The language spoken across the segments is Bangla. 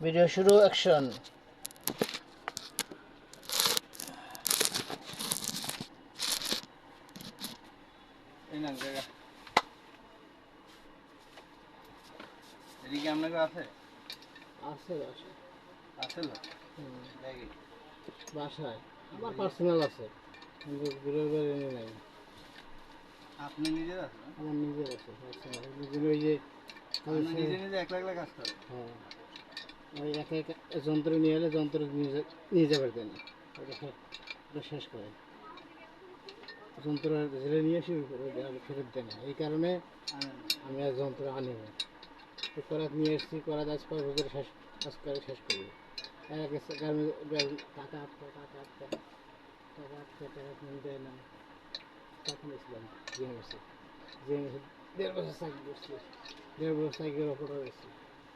ভিডিও শুরু অ্যাকশন এদিকে আপনাকে আছে? আছে আছে। না বাসায়। আমার পার্সোনাল আছে কিন্তু নাই। আপনি নিজে আছেন? না? আমার নিজের আছে পার্সোনাল ওই যে আপনি নিজে নিজে একলা একলা কাজ করেন? হ্যাঁ। ওই এক যন্ত্র নিয়ে এলে যন্ত্র নিয়ে যাবার দেন শেষ করে। যন্ত্র জেলে নিয়ে শুরু করে ফেরত দেয় না। এই কারণে আমি আর যন্ত্র আনি না। করাত নিয়ে এসেছি, করাত আজ পাঁচ বছর শেষ কাজ করে শেষ করি টাকা আটকা টাকা আটকা টাকা আটকা, টাকা কিনে দেয় না। তখন এসেছিলাম জিএমএসে। জিএমএসে দেড় বছর চাকরি করছি। দেড় বছর অফার হয়েছে অফার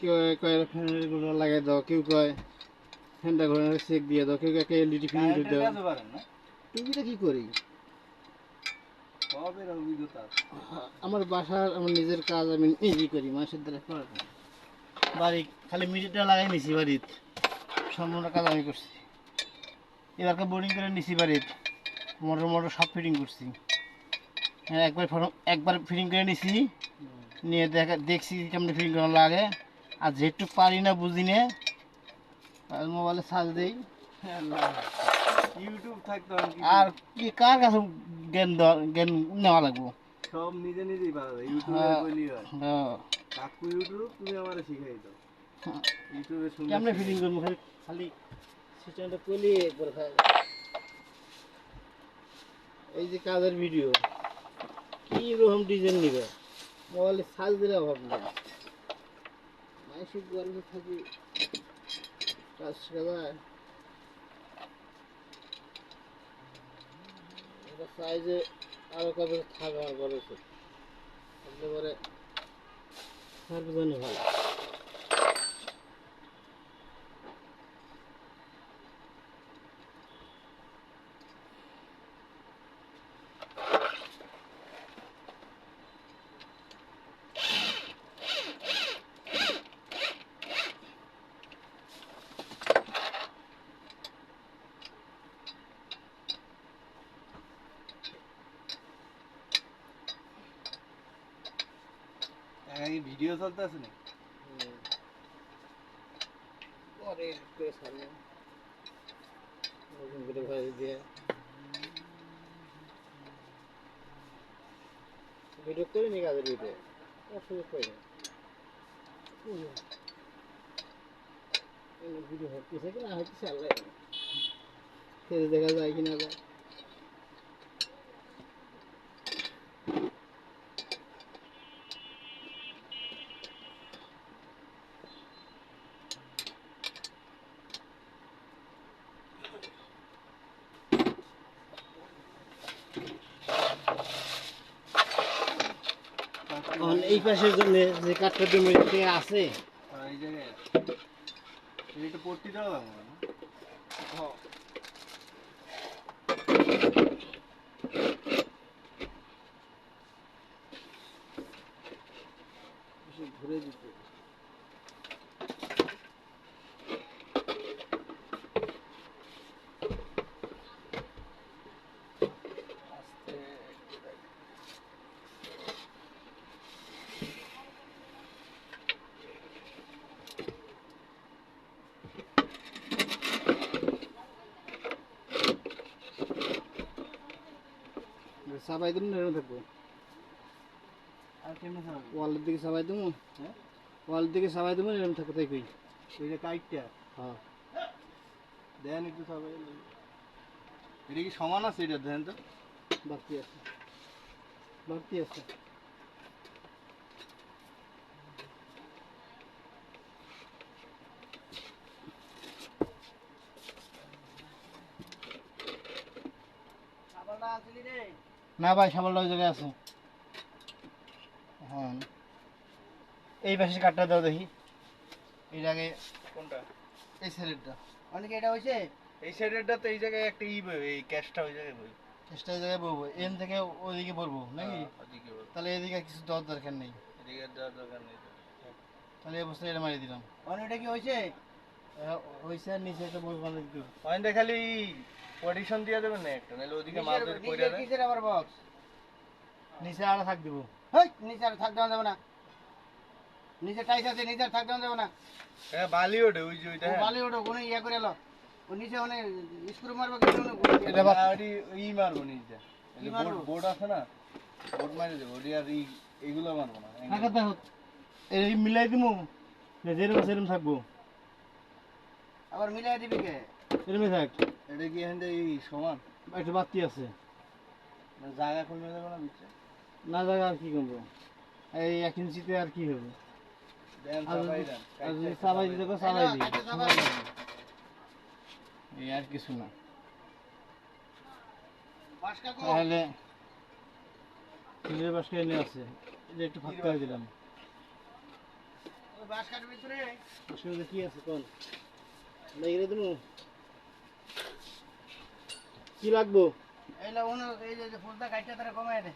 কেউ কয় ফ্যানেরগুলো লাগাই দাও কেউ কয় ফ্যানটা ঘরে চেক দিয়ে দাও কেউ কয় এলইডি ফিল্ম দিয়ে দাও। না? কি করি। আমার বাসার আমার নিজের কাজ আমি নিজেই করি মানুষের দ্বারা করার বাড়ি খালি মিডিটা লাগাই নিছি বাড়িতে সম্পূর্ণ কাজ আমি করছি। এবারকে বোরিং করে নিছি বাড়িতে মোটর মোটর সব ফিটিং করছি। হ্যাঁ, একবার একবার ফিটিং করে নিছি। নিয়ে দেখা দেখছি কেমন ফিটিং করা লাগে। আর যেটুকু পারি না বুঝি না মোবাইলে সার্চ দিই। ইউটিউব থাকতো আর কি কার কাছে জ্ঞান জ্ঞান নেওয়া লাগবো? সব নিজে নিজেই পারা ইউটিউবে হ্যাঁ। বলি হয় হ্যাঁ। কাকু ইউটিউব তুমি আমারে শিখাই দাও। হ্যাঁ। ইউটিউবে শুনে কেমনে ফিটিং করব? খালি খালি সিস্টেমটা করলে একবার খাই। এই যে কাজের ভিডিও কি রকম ডিজাইন নিবে? মোবাইলে সাজ দিলে অভাব নেই। মানসিক গর্বে থাকি কাজ সেবায় এটা সাইজে আরও কবে থাকবে আমার গর্বে উচিত থাকলে সার্বজনীন ভিডিও চলতে আছে না পরে করে সারলাম নতুন করে ভাজি দিয়ে। ভিডিও ভিডিও অসুবিধা করি না। ভিডিও হচ্ছে কি না হচ্ছে দেখা যায় কি না যায় এখন এই পাশের জন্য যে কাঠটা জমি থেকে আছে। আর এই জায়গায় এটা পট্টি দেওয়া লাগবে না ঘুরে দিতে সাবাই দিন এরকম থাকব ওয়ালের দিকে সাবাই দেবো হ্যাঁ? ওয়ালের দিকে সাবাই দেবো এরকম থাকব তাই কই ওইটা কাইটটা হ্যাঁ। দেন একটু সাবাই এটা কি সমান আছে এটা দেন তো? বাড়তি আছে। বাড়তি আছে। না ভাই সাবালটা ওই জায়গায় আছে। হ্যাঁ এই পাশে কাঠটা দাও দেখি। এর আগে কোনটা? এই সাইডেরটা অনেকে এটা হয়েছে এই সাইডেরটা তো এই জায়গায় একটা ই বই এই ক্যাশটা ওই জায়গায় বই চেষ্টা এই জায়গায় বলব এন থেকে ওইদিকে বলব নাকি? হ্যাঁ, বই। তাহলে এদিকে কিছু দেওয়ার দরকার নেই। এদিকে দেওয়ার দরকার নেই। তাহলে এই অবস্থায় এটা মারিয়ে দিলাম। অনেকটা কি হয়েছে হয়েছে নিচে একটা বই বানিয়ে দিতে। ওখানে খালি পজিশন দিয়ে দেবেন না একটা নাহলে ওদিকে নিচের- ধরে পড়ে কিসের আবার বক্স নিচে আর থাক দিব। হেই নিচে আর থাক দেওয়া যাবে না। নিচে টাইস আছে নিচে আর থাক দেওয়া যাবে না। হ্যাঁ বালি ওঠে ওই যে ওইটা হ্যাঁ। বালি ওটা কোনো ইয়া করে এলো। ও নিচে অনেক স্ক্রু মারবে কিছু এটা এটা বাড়ি ই মারবো নিচে। কি মারবো? বোর্ড আছে না? বোর্ড মারি দেবো ওটি আর এইগুলো মারবো না। কাকা দেখো এই মিলাই দিমু। যেরকম সেরকম থাকব। আবার মিলাই দিবি কে? এরমই থাক। এটা কি এখান এই সমান? একটু বাতি আছে। জায়গা কমে যাবে না বিচ্ছে না জায়গা আর কি করব? এই এক ইঞ্চিতে আর কি হবে? দিতে দিই আচ্ছা, চাবাই দিই। এই আর কিছু না। বাস কাকু তাহলে চিলের বাসকে এনে আছে। এটা একটু ফাঁক করে দিলাম। বাস কাটার ভিতরে। অসুবিধা কি আছে কোন লাগিয়ে দেবো কি লাগবো? এইলা উনো এই যে ফুলটা কাটটা তারা কমায় দে।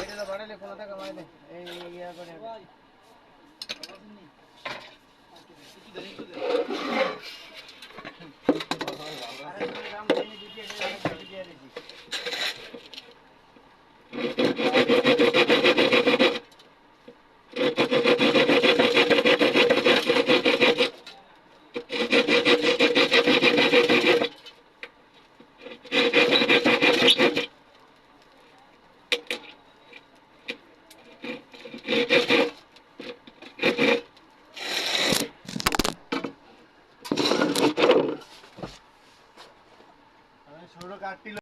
এটা বাড়ালে কোনো টাকা কমায় দে। এই ইয়া করে। আরে রাম দিতে এটা দিয়ে